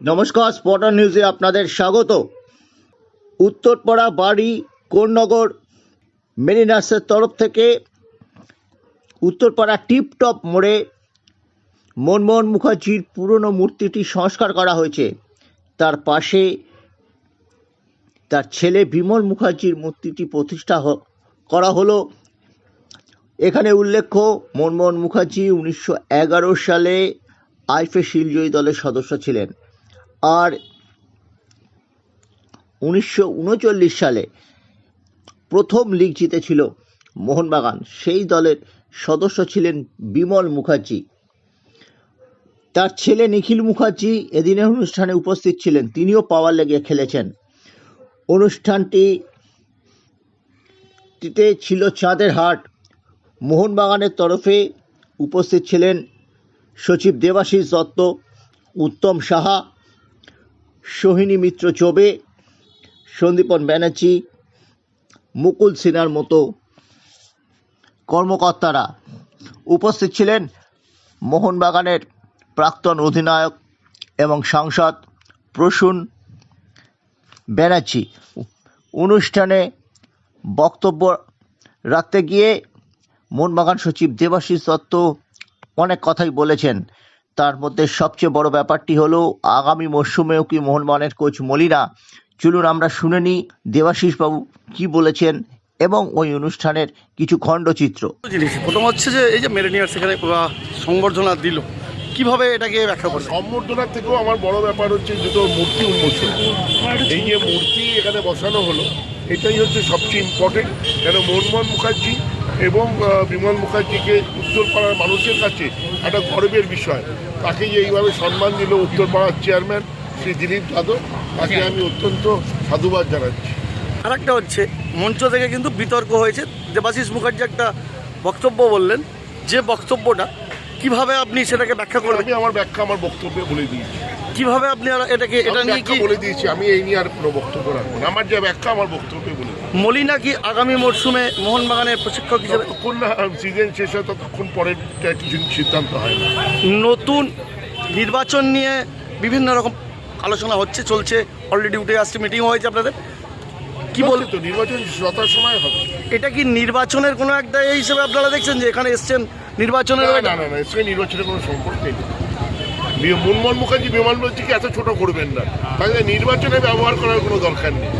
নমস্কার স্পটার নিউজে আপনাদের স্বাগত। উত্তরপাড়া বাড়ি, কোন্নগর মেরিনার্সের তরফ থেকে উত্তরপাড়া টিপটপ মোড়ে মনমোহন মুখার্জির পুরনো মূর্তিটি সংস্কার করা হয়েছে। তার পাশে তার ছেলে বিমল মুখার্জির মূর্তিটি প্রতিষ্ঠা করা হলো। এখানে উল্লেখ্য, মনমোহন মুখার্জি উনিশশো এগারো সালে আইফে শিলজয়ী দলের সদস্য ছিলেন। আর উনিশশো উনচল্লিশ সালে প্রথম লিগ জিতেছিল মোহনবাগান। সেই দলের সদস্য ছিলেন বিমল মুখার্জি। তার ছেলে নিখিল মুখার্জি এদিনের অনুষ্ঠানে উপস্থিত ছিলেন। তিনিও পাওয়ার লেগে খেলেছেন। অনুষ্ঠানটি ছিল চাঁদের হাট। মোহনবাগানের তরফে উপস্থিত ছিলেন সচিব দেবাশিস দত্ত, উত্তম সাহা সোহিনী মিত্র চোবে, সন্দীপন ব্যানার্জি, মুকুল সিনহার মতো কর্মকর্তারা উপস্থিত ছিলেন। মোহনবাগানের প্রাক্তন অধিনায়ক এবং সাংসদ প্রসূন ব্যানার্জি। অনুষ্ঠানে বক্তব্য রাখতে গিয়ে মোহনবাগান সচিব দেবাশিস দত্ত অনেক কথাই বলেছেন। তার মধ্যে সবচেয়ে বড় ব্যাপারটি হলো আগামী মরশুমেও কি মোহনবাগানের কোচ মলিনা চলুন আমরা শুনে নিই দেবাশিস বাবু কি বলেছেন এবং ওই অনুষ্ঠানের কিছু খণ্ডচিত্র। জিনিস। প্রথম হচ্ছে যে এই যে মেরিনিয়ার সেখানে সংবর্ধনা দিল। কীভাবে এটাকে ব্যাখ্যা করবে সম্বর্ধনার থেকেও আমার বড় ব্যাপার হচ্ছে দুটো মূর্তি উন্মোচন। এই যে মূর্তি এখানে বসানো হলো এটাই হচ্ছে সবচেয়ে ইম্পর্টেন্ট কেন মনমোহন মুখার্জি এবং বিমান বিমল মুখার্জিকে উত্তরপাড়ার মানুষের কাছে একটা গর্বের বিষয়। তাকে যে এইভাবে সম্মান দিল উত্তরপাড়ার চেয়ারম্যান শ্রী দিলীপ যাদব তাকে আমি অত্যন্ত সাধুবাদ জানাচ্ছি। আর একটা হচ্ছে মঞ্চ থেকে কিন্তু বিতর্ক হয়েছে। দেবাশিস মুখার্জি একটা বক্তব্য বললেন যে বক্তব্যটা কীভাবে আপনি সেটাকে ব্যাখ্যা করবেন? আমি আমার ব্যাখ্যা আমার বক্তব্যে বলে দিয়েছি। কীভাবে আপনি এটাকে এটা নিয়ে কি বলে দিয়েছি আমি এই নিয়ে আর কোনো বক্তব্য রাখব না। আমার যে ব্যাখ্যা আমার বক্তব্যে বলে মলিনা কি আগামী মরশুমে মোহনবাগানের প্রশিক্ষক হিসেবে যতক্ষণ না সিজন শেষ হয় ততক্ষণ পরের কিছু সিদ্ধান্ত হয় না। নতুন নির্বাচন নিয়ে বিভিন্ন রকম আলোচনা হচ্ছে চলছে। অলরেডি উঠে আসছে মিটিং হয়েছে আপনাদের। কি বল তো নির্বাচন সময় হবে। এটা কি নির্বাচনের কোনো একটা হিসেবে আপনারা দেখছেন যে এখানে এসছেন নির্বাচনের না না না এর সঙ্গে নির্বাচনের কোনো সম্পর্ক নেই। মনমোহন মুখার্জি বিমান বলছি কি এত ছোট করবেন না। তাহলে নির্বাচনে ব্যবহার করার কোনো দরকার নেই।